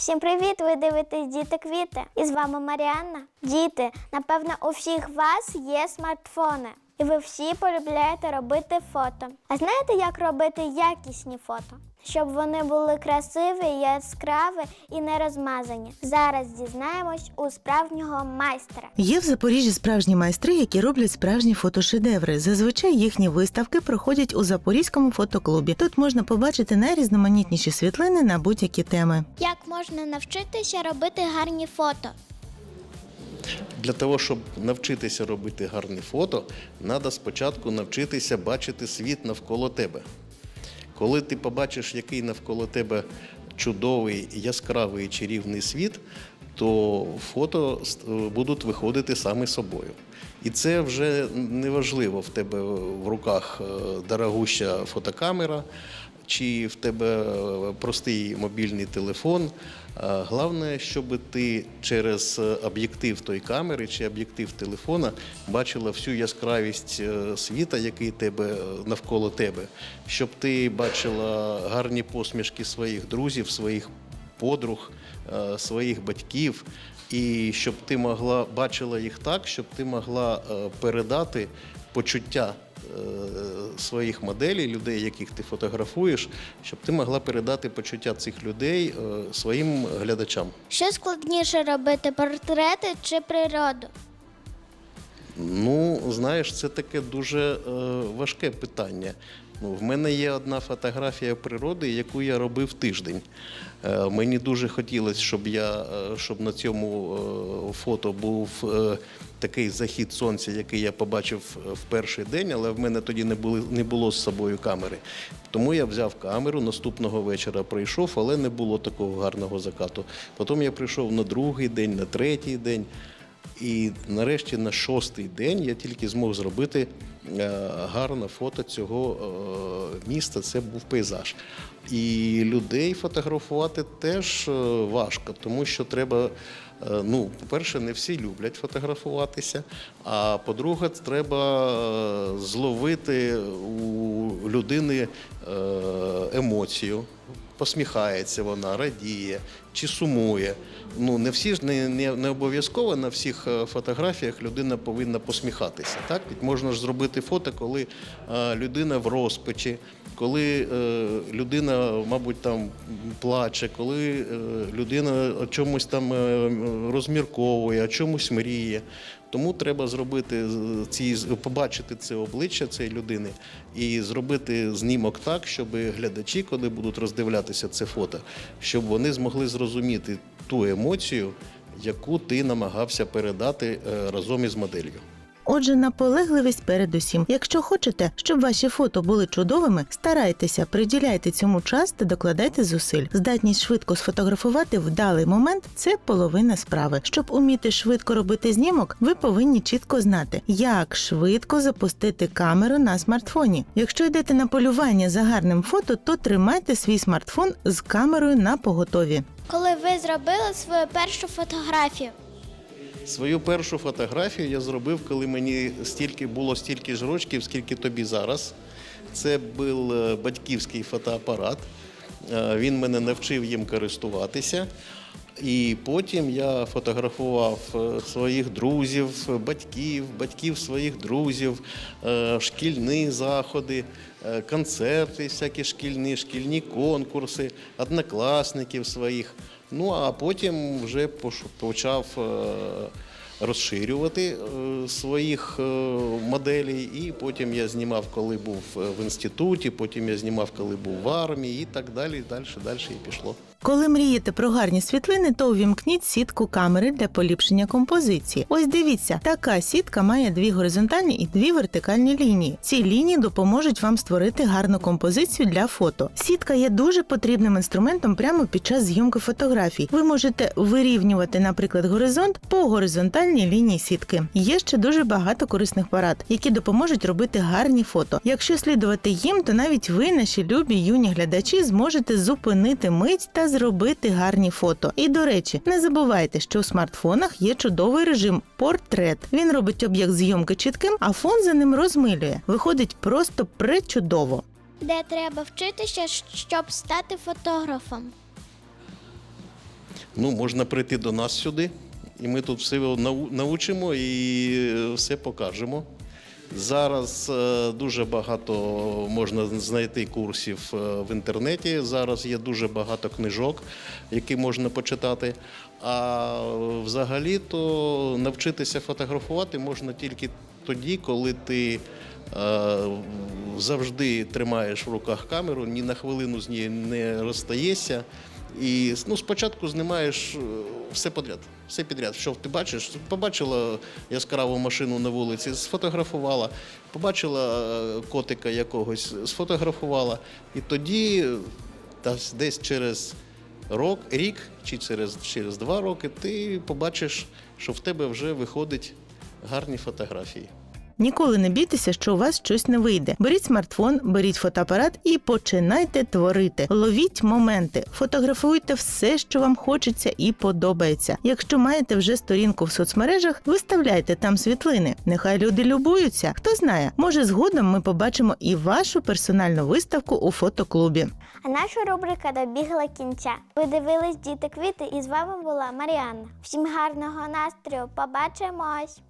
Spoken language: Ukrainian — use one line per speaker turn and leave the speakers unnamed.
Всім привіт! Ви дивитесь Діти Квіти. І з вами Маріанна. Діти, напевно, у всіх вас є смартфони. І ви всі полюбляєте робити фото. А знаєте, як робити якісні фото? Щоб вони були красиві, яскраві і не розмазані. Зараз дізнаємось у справжнього майстра.
Є в Запоріжжі справжні майстри, які роблять справжні фотошедеври. Зазвичай їхні виставки проходять у Запорізькому фотоклубі. Тут можна побачити найрізноманітніші світлини на будь-які теми.
Як можна навчитися робити гарні фото?
Для того, щоб навчитися робити гарні фото, треба спочатку навчитися бачити світ навколо тебе. Коли ти побачиш, який навколо тебе чудовий, яскравий чарівний світ, то фото будуть виходити самі собою. І це вже не важливо в тебе в руках е, дорогуща фотокамера, чи в тебе е, простий мобільний телефон. Е, Головне, щоб ти через е, об'єктив тої камери чи об'єктив телефона бачила всю яскравість світа, який тебе навколо тебе, щоб ти бачила гарні посмішки своїх друзів, своїх подруг, своїх батьків, і щоб ти могла бачила їх так, щоб ти могла передати почуття е, своїх моделей, людей, яких ти фотографуєш, щоб ти могла передати почуття цих людей е, своїм глядачам.
Що складніше робити портрети чи природу?
Ну, знаєш, це таке дуже е, важке питання. Ну, в мене є одна фотографія природи, яку я робив тиждень. Е, мені дуже хотілося, щоб я е, щоб на цьому е, фото був такий захід сонця, який я побачив в перший день, але в мене тоді не було, не було з собою камери. Тому я взяв камеру, наступного вечора прийшов, але не було такого гарного закату. Потім я прийшов на другий день, на третій день. І нарешті на шостий день я тільки змог зробити е, гарне фото цього е, міста. Це був пейзаж. І людей фотографувати теж е, важко, тому що треба. Ну, по-перше, не всі люблять фотографуватися. А по-друге, треба зловити у людини емоцію. Посміхається вона, радіє чи сумує. Ну не всі ж не, не, не обов'язково на всіх е, фотографіях людина повинна посміхатися. Так можна ж зробити фото, коли е, людина в розпачі, коли е, людина, мабуть, там плаче, коли е, людина о чомусь там е, розмірковує, о чомусь мріє. Тому треба зробити ці побачити це обличчя цієї людини і зробити знімок так, щоб глядачі, коли будуть роздивлятися це фото, щоб вони змогли зрозуміти ту емоцію, яку ти намагався передати е, разом із моделлю.
Отже, наполегливість передусім. Якщо хочете, щоб ваші фото були чудовими, старайтеся, приділяйте цьому час та докладайте зусиль. Здатність швидко сфотографувати вдалий момент це половина справи. Щоб уміти швидко робити знімок, ви повинні чітко знати, як швидко запустити камеру на смартфоні. Якщо йдете на полювання за гарним фото, то тримайте свій смартфон з камерою на поготові.
Коли ви зробили свою першу фотографію?
Свою першу фотографію я зробив, коли мені стільки було стільки ж рочків, скільки тобі зараз. Це був е, батьківський фотоапарат. Е, Він мене навчив їм користуватися. І потім я фотографував е, своїх друзів, батьків, батьків своїх друзів, е, шкільні заходи, е, концерти, всякі шкільні, шкільні конкурси, однокласників своїх. Ну а потім вже почав розширювати е, своїх е, моделей. І потім я знімав, коли був е, в інституті, потім я знімав, коли був в армії, і так далі, далі, далі і пішло.
Коли мрієте про гарні світлини, то увімкніть сітку камери для поліпшення композиції. Ось дивіться, така сітка має дві горизонтальні і дві вертикальні лінії. Ці лінії допоможуть вам створити гарну композицію для фото. Сітка є дуже потрібним інструментом прямо під час зйомки фотографій. Ви можете вирівнювати, наприклад, горизонт по горизонтальній лінії сітки. Є ще дуже багато корисних порад, які допоможуть робити гарні фото. Якщо слідувати їм, то навіть ви, наші любі юні глядачі, зможете зупинити мить та зробити гарні фото. І до речі, не забувайте, що у смартфонах є чудовий режим портрет. Він робить об'єкт зйомки чітким, а фон за ним розмилює. Виходить просто пречудово.
Де треба вчитися, щоб стати фотографом?
Ну, можна прийти до нас сюди, і ми тут все нау- научимо і все покажемо. Зараз е, дуже багато можна знайти курсів е, в інтернеті. Зараз є дуже багато книжок, які можна почитати. А взагалі то навчитися фотографувати можна тільки тоді, коли ти е, завжди тримаєш в руках камеру, ні на хвилину з нею не розстаєшся. І ну, спочатку знімаєш все подряд, все підряд. Що ти бачиш? Побачила яскраву машину на вулиці, сфотографувала, побачила е, котика якогось, сфотографувала. І тоді, та десь через рок, рік чи через, через два роки, ти побачиш, що в тебе вже виходять гарні фотографії.
Ніколи не бійтеся, що у вас щось не вийде. Беріть смартфон, беріть фотоапарат і починайте творити. Ловіть моменти, фотографуйте все, що вам хочеться і подобається. Якщо маєте вже сторінку в соцмережах, виставляйте там світлини. Нехай люди любуються. Хто знає, може згодом ми побачимо і вашу персональну виставку у фотоклубі.
А наша рубрика добігла кінця. Ви дивились діти квіти, і з вами була Маріанна. Всім гарного настрою! Побачимось!